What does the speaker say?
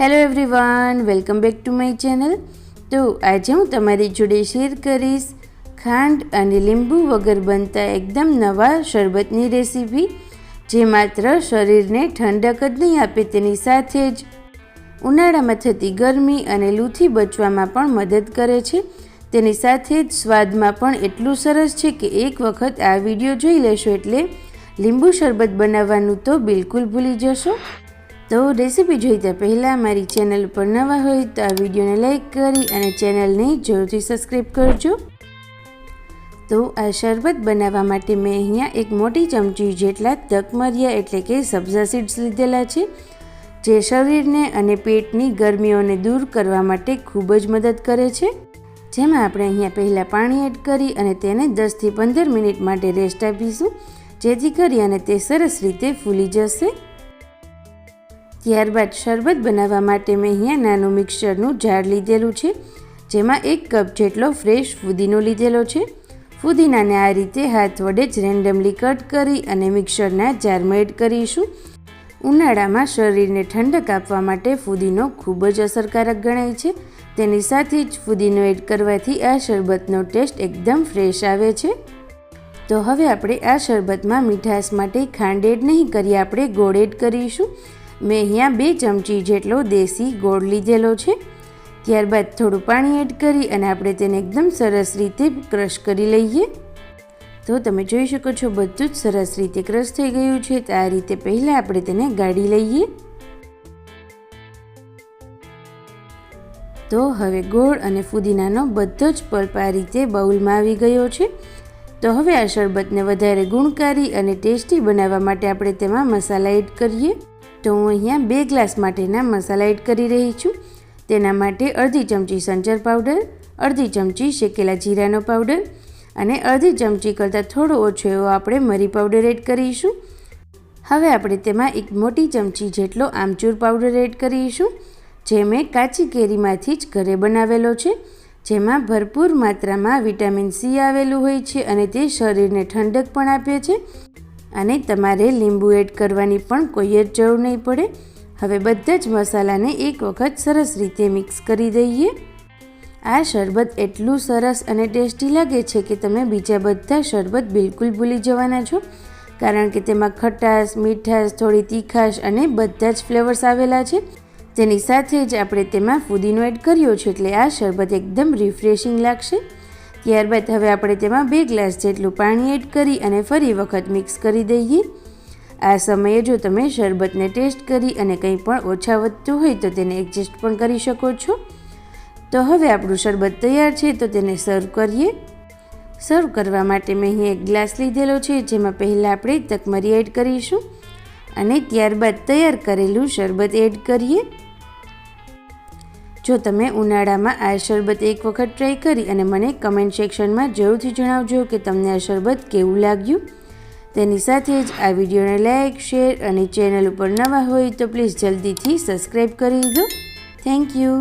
Hello everyone welcome back to my channel તો આજે હું તમારી જોડે શેર કરીશ ખાંડ અને લીંબુ વગર બનતા એકદમ નવા શરબતની રેસીપી જે માત્ર શરીરને ઠંડક જ નહીં આપે તેની સાથે જ ઉનાળામાં થતી ગરમી અને લૂથી બચવામાં પણ મદદ કરે છે. તેની સાથે જ સ્વાદમાં પણ એટલું સરસ છે કે એક વખત આ વીડિયો જોઈ લેશો એટલે લીંબુ શરબત બનાવવાનું તો બિલકુલ ભૂલી જશો. તો રેસીપી જોઈતા પહેલાં મારી ચેનલ ઉપર નવા હોય તો આ વિડીયોને લાઈક કરી અને ચેનલને જરૂરથી સબસ્ક્રાઈબ કરજો. તો આ શરબત બનાવવા માટે મેં અહીંયા એક મોટી ચમચી જેટલા તકમરિયા એટલે કે સબ્ઝા સીડ્સ લીધેલા છે, જે શરીરને અને પેટની ગરમીઓને દૂર કરવા માટે ખૂબ જ મદદ કરે છે. જેમાં આપણે અહીંયા પહેલાં પાણી એડ કરી અને તેને દસથી પંદર મિનિટ માટે રેસ્ટ આપીશું, જેથી કરી અને તે સરસ રીતે ફૂલી જશે. ત્યારબાદ શરબત બનાવવા માટે મેં અહીંયા નાનું મિક્સરનું ઝાડ લીધેલું છે, જેમાં એક કપ જેટલો ફ્રેશ ફુદીનો લીધેલો છે. ફુદીનાને આ રીતે હાથ વડે જ રેન્ડમલી કટ કરી અને મિક્સરના જારમાં એડ કરીશું. ઉનાળામાં શરીરને ઠંડક આપવા માટે ફુદીનો ખૂબ જ અસરકારક ગણાય છે. તેની સાથે જ ફુદીનો એડ કરવાથી આ શરબતનો ટેસ્ટ એકદમ ફ્રેશ આવે છે. તો હવે આપણે આ શરબતમાં મીઠાશ માટે ખાંડ એડ નહીં કરીએ આપણે ગોળ એડ કરીશું. મેં અહીંયા બે ચમચી જેટલો દેશી ગોળ લીધેલો છે. ત્યારબાદ થોડું પાણી એડ કરી અને આપણે તેને એકદમ સરસ રીતે ક્રશ કરી લઈએ. તો તમે જોઈ શકો છો બધું જ સરસ રીતે ક્રશ થઈ ગયું છે. તો આ રીતે પહેલાં આપણે તેને ગાળી લઈએ. તો હવે ગોળ અને ફુદીનાનો બધો જ પલ્પ આ રીતે બાઉલમાં આવી ગયો છે. તો હવે આ શરબતને વધારે ગુણકારી અને ટેસ્ટી બનાવવા માટે આપણે તેમાં મસાલા એડ કરીએ. તો હું અહીંયા બે ગ્લાસ માટેના મસાલા એડ કરી રહી છું. તેના માટે અડધી ચમચી સંચર પાવડર, અડધી ચમચી શેકેલા જીરાનો પાવડર અને અડધી ચમચી કરતાં થોડો ઓછો એવો આપણે મરી પાવડર એડ કરીશું. હવે આપણે તેમાં એક મોટી ચમચી જેટલો આમચૂર પાવડર એડ કરીશું, જે મેં કાચી કેરીમાંથી જ ઘરે બનાવેલો છે, જેમાં ભરપૂર માત્રામાં વિટામિન સી આવેલું હોય છે અને તે શરીરને ઠંડક પણ આપે છે. અને તમારે લીંબુ એડ કરવાની પણ કોઈ જ જરૂર નહીં પડે. હવે બધા જ મસાલાને એક વખત સરસ રીતે મિક્સ કરી દઈએ. આ શરબત એટલું સરસ અને ટેસ્ટી લાગે છે કે તમે બીજા બધા શરબત બિલકુલ ભૂલી જવાના છો. કારણ કે તેમાં ખટાશ, મીઠાશ, થોડી તીખાશ અને બધા જ ફ્લેવર્સ આવેલા છે. તેની સાથે જ આપણે તેમાં ફુદીનો એડ કર્યો છે એટલે આ શરબત એકદમ રિફ્રેશિંગ લાગશે. ત્યારબાદ હવે આપણે તેમાં બે ગ્લાસ જેટલું પાણી એડ કરી અને ફરી વખત મિક્સ કરી દઈએ. આ સમયે જો તમે શરબતને ટેસ્ટ કરી અને કંઈ પણ ઓછા વધતું હોય તો તેને એડજસ્ટ પણ કરી શકો છો. તો હવે આપણું શરબત તૈયાર છે તો તેને સર્વ કરીએ. સર્વ કરવા માટે મેં અહીં એક ગ્લાસ લીધેલો છે જેમાં પહેલાં આપણે તકમરી એડ કરીશું. અને ત્યારબાદ તૈયાર કરેલું શરબત એડ કરીએ. જો તમે ઉનાળામાં આ શરબત એક વખત ટ્રાય કરી અને મને કમેન્ટ સેક્શનમાં જરૂરથી જણાવજો કે તમને આ શરબત કેવું લાગ્યું. તેની સાથે જ આ વિડીયોને લાઇક શેર અને ચેનલ ઉપર નવા હોય તો પ્લીઝ જલ્દીથી સબસ્ક્રાઈબ કરી દો. Thank you